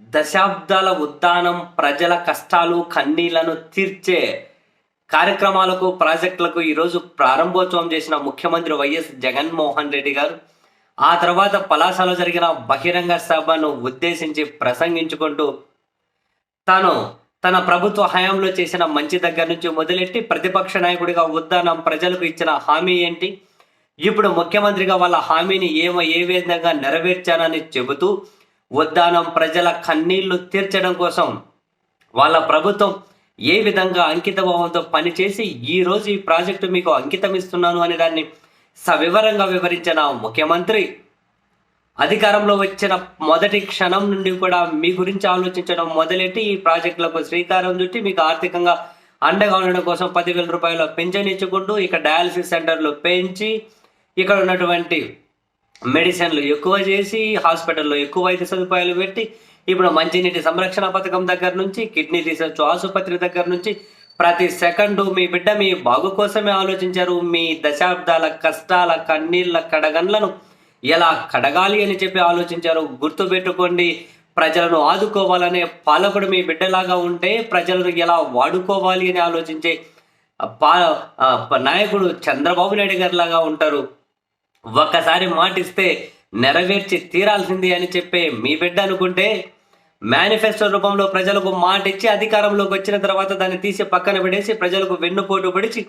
దశాబ్దాల ఉద్దానం ప్రజల కష్టాలు కన్నీళ్ళను తీర్చే కార్యక్రమాలకు ప్రాజెక్టులకు ఈరోజు ప్రారంభోత్సవం చేసిన ముఖ్యమంత్రి వైఎస్ జగన్మోహన్ రెడ్డి గారు. ఆ తర్వాత పలాసలో జరిగిన బహిరంగ సభను ఉద్దేశించి ప్రసంగించుకుంటూ తాను తన ప్రభుత్వ హయాంలో చేసిన మంచి దగ్గర నుంచి మొదలెట్టి ప్రతిపక్ష నాయకుడిగా ఉద్దానం ప్రజలకు ఇచ్చిన హామీ ఏంటి? ఇప్పుడు ముఖ్యమంత్రిగా వాళ్ళ హామీని ఏమో ఏ విధంగా నెరవేర్చానని చెబుతూ ఉద్దానం ప్రజల కన్నీళ్ళు తీర్చడం కోసం వాళ్ళ ప్రభుత్వం ఏ విధంగా అంకిత భావంతో పనిచేసి ఈ రోజు ఈ ప్రాజెక్టు మీకు అంకితం ఇస్తున్నాను అనే దాన్ని సవివరంగా వివరించిన ముఖ్యమంత్రి. అధికారంలో వచ్చిన మొదటి క్షణం నుండి కూడా మీ గురించి ఆలోచించడం మొదలెట్టి ఈ ప్రాజెక్టులకు శ్రీకారం చుట్టి మీకు ఆర్థికంగా అండగా ఉండడం కోసం పదివేల రూపాయల పెన్షన్ ఇచ్చుకుంటూ ఇక డయాలసిస్ సెంటర్లు పెంచి ఇక్కడ ఉన్నటువంటి మెడిసిన్లు ఎక్కువ చేసి హాస్పిటల్లో ఎక్కువ వైద్య సదుపాయాలు పెట్టి ఇప్పుడు మంచినీటి సంరక్షణ పథకం దగ్గర నుంచి కిడ్నీ రీసెర్చ్ ఆసుపత్రి దగ్గర నుంచి ప్రతి సెకండ్ మీ బిడ్డ మీ బాగు కోసమే ఆలోచించారు. మీ దశాబ్దాల కష్టాల కన్నీళ్ళ కడగన్లను ఎలా కడగాలి అని చెప్పి ఆలోచించారు. గుర్తుపెట్టుకోండి ప్రజలను ఆదుకోవాలనే పాలకుడు మీ బిడ్డలాగా ఉంటే ప్రజలను ఎలా వాడుకోవాలి అని ఆలోచించే పా నాయకుడు చంద్రబాబు నాయుడు గారి లాగా ఉంటారు. ఒక్కసారి మాటిస్తే నెరవేర్చి తీరాల్సింది అని చెప్పే మీ బిడ్డ అనుకుంటే మేనిఫెస్టో రూపంలో ప్రజలకు మాట ఇచ్చి అధికారంలోకి వచ్చిన తర్వాత దాన్ని తీసి పక్కన పడేసి ప్రజలకు వెన్నుపోటు పడిచి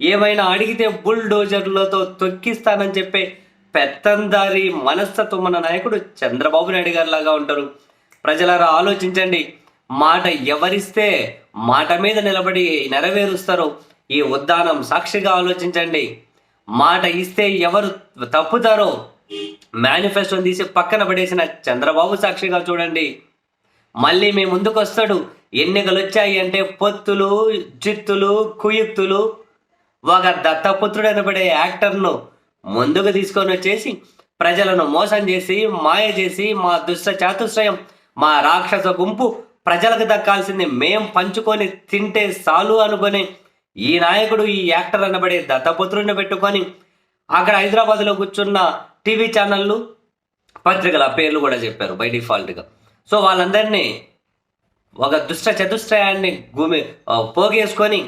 ఏమైనా అడిగితే బుల్డోజర్లతో తొక్కిస్తానని చెప్పే పెత్తందారి మనస్తత్వం మన నాయకుడు చంద్రబాబు నాయుడు గారిలాగా ఉంటారు. ప్రజలారా ఆలోచించండి. మాట ఎవరిస్తే మాట మీద నిలబడి నెరవేరుస్తారో ఈ ఉద్దానం సాక్షిగా ఆలోచించండి. మాట ఇస్తే ఎవరు తప్పుతారో మేనిఫెస్టోని తీసి పక్కన పడేసిన చంద్రబాబు సాక్షిగా చూడండి. మళ్ళీ మీ ముందుకు వస్తాడు ఎన్నికలు వచ్చాయి అంటే పొత్తులు జిత్తులు కుయుక్తులు. ఒక దత్తపుత్రుడు అనబడే యాక్టర్ను ముందుకు తీసుకొని వచ్చేసి ప్రజలను మోసం చేసి మాయ చేసి మా దుష్ట చాతుశ్రయం మా రాక్షస గుంపు ప్రజలకు దక్కాల్సింది మేం పంచుకొని తింటే చాలు అనుకొని ఈ నాయకుడు ఈ యాక్టర్ అనబడే దత్తపుత్రుడిని పెట్టుకొని అక్కడ హైదరాబాద్లో కూర్చున్న టీవీ ఛానళ్ళు పత్రికల పేర్లు కూడా చెప్పారు బై డిఫాల్ట్గా. సో వాళ్ళందరినీ ఒక దుష్ట చతుష్టయాన్ని భూమి పోగేసుకొని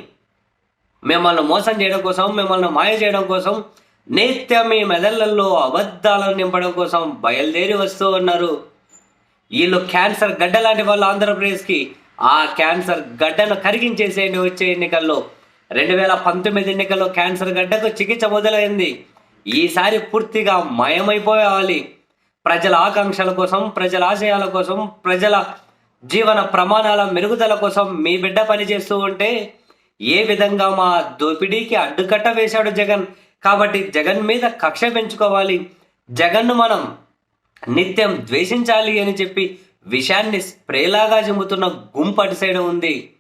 మిమ్మల్ని మోసం చేయడం కోసం మిమ్మల్ని మాయ చేయడం కోసం నిత్యం మీ మెదళ్ళల్లో అబద్ధాలను నింపడం కోసం బయలుదేరి వస్తూ ఉన్నారు. వీళ్ళు క్యాన్సర్ గడ్డ లాంటి వాళ్ళు ఆంధ్రప్రదేశ్కి ఆ క్యాన్సర్ గడ్డను కరిగించేసేయండి వచ్చే ఎన్నికల్లో. రెండు వేల పంతొమ్మిది ఎన్నికల్లో క్యాన్సర్ గడ్డకు చికిత్స మొదలైంది. ఈసారి పూర్తిగా మయమైపోవాలి ప్రజల ఆకాంక్షల కోసం ప్రజల ఆశయాల కోసం ప్రజల జీవన ప్రమాణాల మెరుగుదల కోసం మీ బిడ్డ పనిచేస్తూ ఉంటే ఏ విధంగా మా దోపిడీకి అడ్డుకట్ట వేశాడు జగన్? కాబట్టి జగన్ మీద కక్ష పెంచుకోవాలి. జగన్ను మనం నిత్యం ద్వేషించాలి అని చెప్పి విషయాన్ని స్ప్రేలాగా చిమ్ముతున్న గుంపు అటు సైడ్ ఉంది.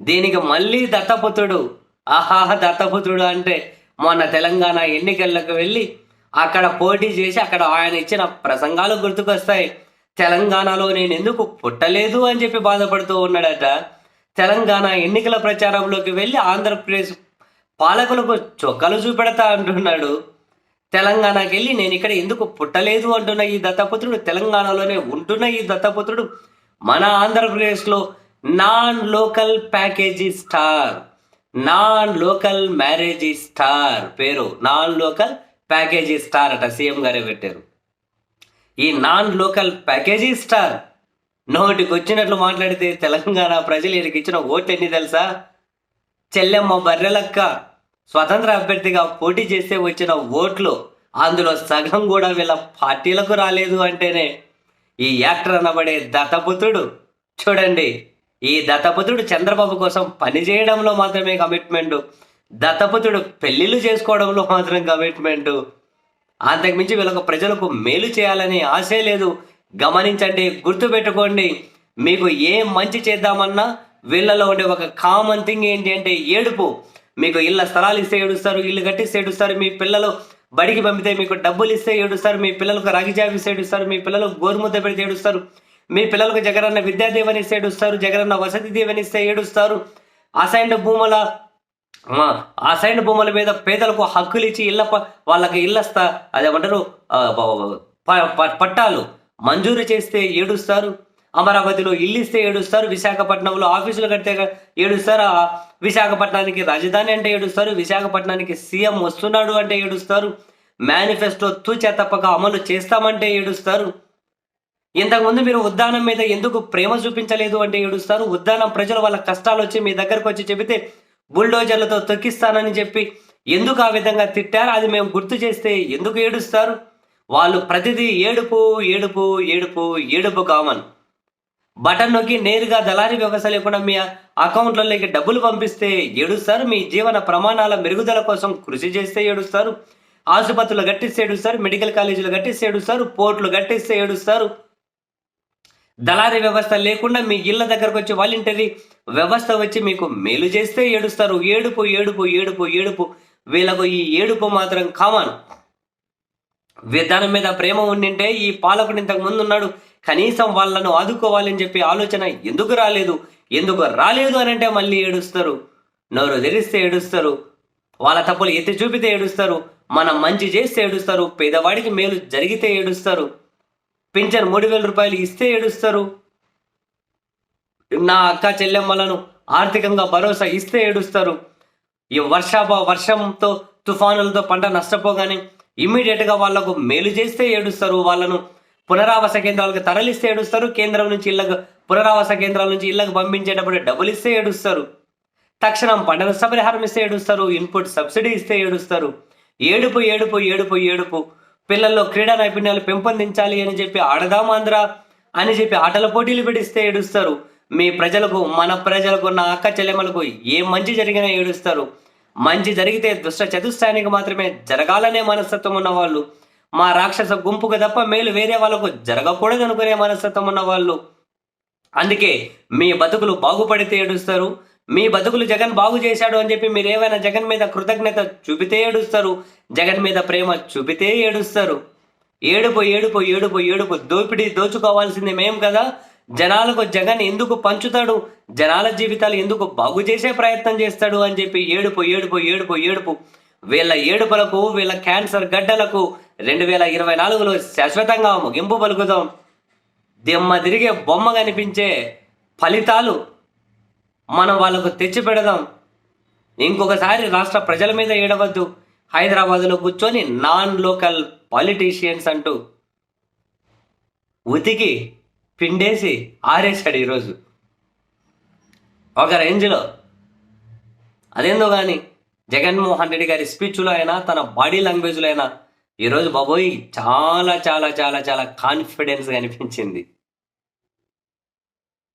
దీనికి మళ్ళీ దత్తపుత్రుడు. ఆహాహ దత్తపుత్రుడు అంటే మొన్న తెలంగాణ ఎన్నికలకు వెళ్ళి అక్కడ పోటీ చేసి అక్కడ ఆయన ఇచ్చిన ప్రసంగాలు గుర్తుకొస్తాయి. తెలంగాణలో నేను ఎందుకు పుట్టలేదు అని చెప్పి బాధపడుతూ ఉన్నాడట. తెలంగాణ ఎన్నికల ప్రచారంలోకి వెళ్ళి ఆంధ్రప్రదేశ్ పాలకులకు చొక్కలు చూపెడతా అంటున్నాడు. తెలంగాణకి వెళ్ళి నేను ఇక్కడ ఎందుకు పుట్టలేదు అంటున్న ఈ దత్తపుత్రుడు తెలంగాణలోనే ఉంటున్న ఈ దత్తపుత్రుడు మన ఆంధ్రప్రదేశ్లో non local package star. Non local marriage star పేరు. నాన్ లోకల్ ప్యాకేజీ స్టార్ అట సీఎం గారే పెట్టారు. ఈ నాన్ లోకల్ ప్యాకేజీ స్టార్ నోటికి వచ్చినట్లు మాట్లాడితే తెలంగాణ ప్రజలు ఈయనకి ఇచ్చిన ఓట్లు ఎన్ని తెలుసా? చెల్లెమ్మ బర్రెలక్క స్వతంత్ర అభ్యర్థిగా పోటీ చేస్తే వచ్చిన ఓట్లు అందులో సగం కూడా వీళ్ళ పార్టీలకు రాలేదు అంటేనే ఈ యాక్టర్ అనబడే దత్తపుత్రుడు చూడండి. ఈ దత్తపుత్రుడు చంద్రబాబు కోసం పనిచేయడంలో మాత్రమే కమిట్మెంట్ దత్తపుత్రుడు పెళ్ళిళ్ళు చేసుకోవడంలో మాత్రం కమిట్మెంట్ అంతకుమించి వీళ్ళకు ప్రజలకు మేలు చేయాలని ఆశే లేదు. గమనించండి గుర్తుపెట్టుకోండి మీకు ఏ మంచి చేద్దామన్నా వీళ్ళలో ఉండే ఒక కామన్ థింగ్ ఏంటి అంటే ఏడుపు. మీకు ఇళ్ళ స్థలాలు ఇస్తే ఏడుస్తారు ఇల్లు కట్టిస్తే ఏడుస్తారు మీ పిల్లలు బడికి పంపితే మీకు డబ్బులు ఇస్తే ఏడుస్తారు మీ పిల్లలకు రాగి జాబ్ ఇస్తే ఏడుస్తారు మీ పిల్లలకు గోరుముద్ద పెడితే ఏడుస్తారు. మీ పిల్లలకు జగనన్న విద్యా దీవెన ఇస్తే ఏడుస్తారు జగనన్న వసతి దీవెన ఇస్తే ఏడుస్తారు. అసైన్డ్ భూముల ఆ, భూముల మీద పేదలకు హక్కులు ఇచ్చి ఇళ్ళ వాళ్ళకి ఇళ్ళ అదేమంటారు ప- ప- పట్టాలు మంజూరు చేస్తే ఏడుస్తారు. అమరావతిలో ఇల్లు ఇస్తే ఏడుస్తారు విశాఖపట్నంలో ఆఫీసులు కడితే ఏడుస్తారు విశాఖపట్నానికి రాజధాని అంటే ఏడుస్తారు విశాఖపట్నానికి సీఎం వస్తున్నాడు అంటే ఏడుస్తారు. మేనిఫెస్టో తూచా తప్పక అమలు చేస్తామంటే ఏడుస్తారు. ఇంతకుముందు మీరు ఉద్దానం మీద ఎందుకు ప్రేమ చూపించలేదు అంటే ఏడుస్తారు? ఉద్దానం ప్రజలు వాళ్ళ కష్టాలు వచ్చి మీ దగ్గరకు వచ్చి చెబితే బుల్డోజర్లతో తొక్కిస్తానని చెప్పి ఎందుకు ఆ విధంగా తిట్టారు? అది మేము గుర్తు చేస్తే ఎందుకు ఏడుస్తారు? వాళ్ళు ప్రతిదీ ఏడుపు ఏడుపు ఏడుపు ఏడుపు కామన్. బటన్ నొక్కి నేరుగా దళారీ వ్యవస్థ లేకుండా మీ అకౌంట్లలోకి డబ్బులు పంపిస్తే ఏడుస్తారు? మీ జీవన ప్రమాణాల మెరుగుదల కోసం కృషి చేస్తే ఏడుస్తారు? ఆసుపత్రులు గట్టిస్తే ఏడుస్తారు? మెడికల్ కాలేజీలు గట్టిస్తే ఏడుస్తారు? పోర్టులు గట్టిస్తే ఏడుస్తారు? దళారీ వ్యవస్థ లేకుండా మీ ఇళ్ళ దగ్గరకు వచ్చి వాలంటరీ వ్యవస్థ వచ్చి మీకు మేలు చేస్తే ఏడుస్తారు. ఏడుపు ఏడుపు ఏడుపు ఏడుపు. వీళ్ళకు ఈ ఏడుపు మాత్రం కామన్. విధానం మీద ప్రేమ ఉండింటే ఈ పాలకుడు ఇంతకు ముందు ఉన్నాడు. కనీసం వాళ్ళను ఆదుకోవాలని చెప్పి ఆలోచన ఎందుకు రాలేదు? ఎందుకు రాలేదు అని అంటే మళ్ళీ ఏడుస్తారు. నోరు తెరిస్తే ఏడుస్తారు. వాళ్ళ తప్పులు ఎత్తి చూపితే ఏడుస్తారు. మనం మంచి చేస్తే ఏడుస్తారు. పేదవాడికి మేలు జరిగితే ఏడుస్తారు. పింఛన్ మూడు వేల రూపాయలు ఇస్తే ఏడుస్తారు. నా అక్క చెల్లెమ్మలను ఆర్థికంగా భరోసా ఇస్తే ఏడుస్తారు. ఈ వర్షాప వర్షంతో తుఫానులతో పంట నష్టపోగానే ఇమ్మీడియట్గా వాళ్ళకు మేలు చేస్తే ఏడుస్తారు. వాళ్ళను పునరావాస కేంద్రాలకు తరలిస్తే ఏడుస్తారు. కేంద్రం నుంచి ఇళ్ళకు పునరావాస కేంద్రాల నుంచి ఇళ్ళకు పంపించేటప్పుడు డబ్బులు ఇస్తే ఏడుస్తారు. తక్షణం పంట నష్టపరిహారం ఇస్తే ఏడుస్తారు. ఇన్పుట్ సబ్సిడీ ఇస్తే ఏడుస్తారు. ఏడుపు ఏడుపు ఏడుపు ఏడుపు. పిల్లల్లో క్రీడా నైపుణ్యాలు పెంపొందించాలి అని చెప్పి ఆడదాం ఆంధ్ర అని చెప్పి ఆటల పోటీలు పెట్టిస్తే ఏడుస్తారు. మీ ప్రజలకు మన ప్రజలకు నా అక్క చెల్లెమ్మలకు ఏ మంచి జరిగినా ఏడుస్తారు. మంచి జరిగితే దుష్ట చతుస్థానికి మాత్రమే జరగాలనే మనస్తత్వం ఉన్న వాళ్ళు మా రాక్షస గుంపుకు తప్ప మేలు వేరే వాళ్ళకు జరగకూడదు అనుకునే మనస్తత్వం ఉన్న వాళ్ళు అందుకే మీ బతుకులు బాగుపడితే ఏడుస్తారు. మీ బతుకులు జగన్ బాగు చేశాడు అని చెప్పి మీరు ఏమైనా జగన్ మీద కృతజ్ఞత చూపితే ఏడుస్తారు? జగన్ మీద ప్రేమ చూపితే ఏడుస్తారు? ఏడుపు ఏడుపు ఏడుపు ఏడుపు దోపిడీ దోచుకోవాల్సింది మేం కదా. జనాలకు జగన్ ఎందుకు పంచుతాడు? జనాల జీవితాలు ఎందుకు బాగు చేసే ప్రయత్నం చేస్తాడు అని చెప్పి ఏడుపు ఏడుపు ఏడుపు ఏడుపు. వీళ్ళ ఏడుపులకు వీళ్ళ క్యాన్సర్ గడ్డలకు రెండు వేల ఇరవై నాలుగులో శాశ్వతంగా ముగింపు పలుకుదాం దిమ్మ తిరిగే బొమ్మ కనిపించే ఫలితాలు మనం వాళ్ళకు తెచ్చి పెడదాం. ఇంకొకసారి రాష్ట్ర ప్రజల మీద ఏడవద్దు. హైదరాబాద్లో కూర్చొని నాన్ లోకల్ పాలిటీషియన్స్ అంటూ ఉతికి పిండేసి ఆరేశాడు ఈరోజు. ఒక రేంజ్లో. అదేందో కానీ జగన్మోహన్ రెడ్డి గారి స్పీచ్లో అయినా తన బాడీ లాంగ్వేజ్లో అయినా ఈరోజు బాబోయ్ చాలా చాలా చాలా చాలా కాన్ఫిడెన్స్ అనిపించింది.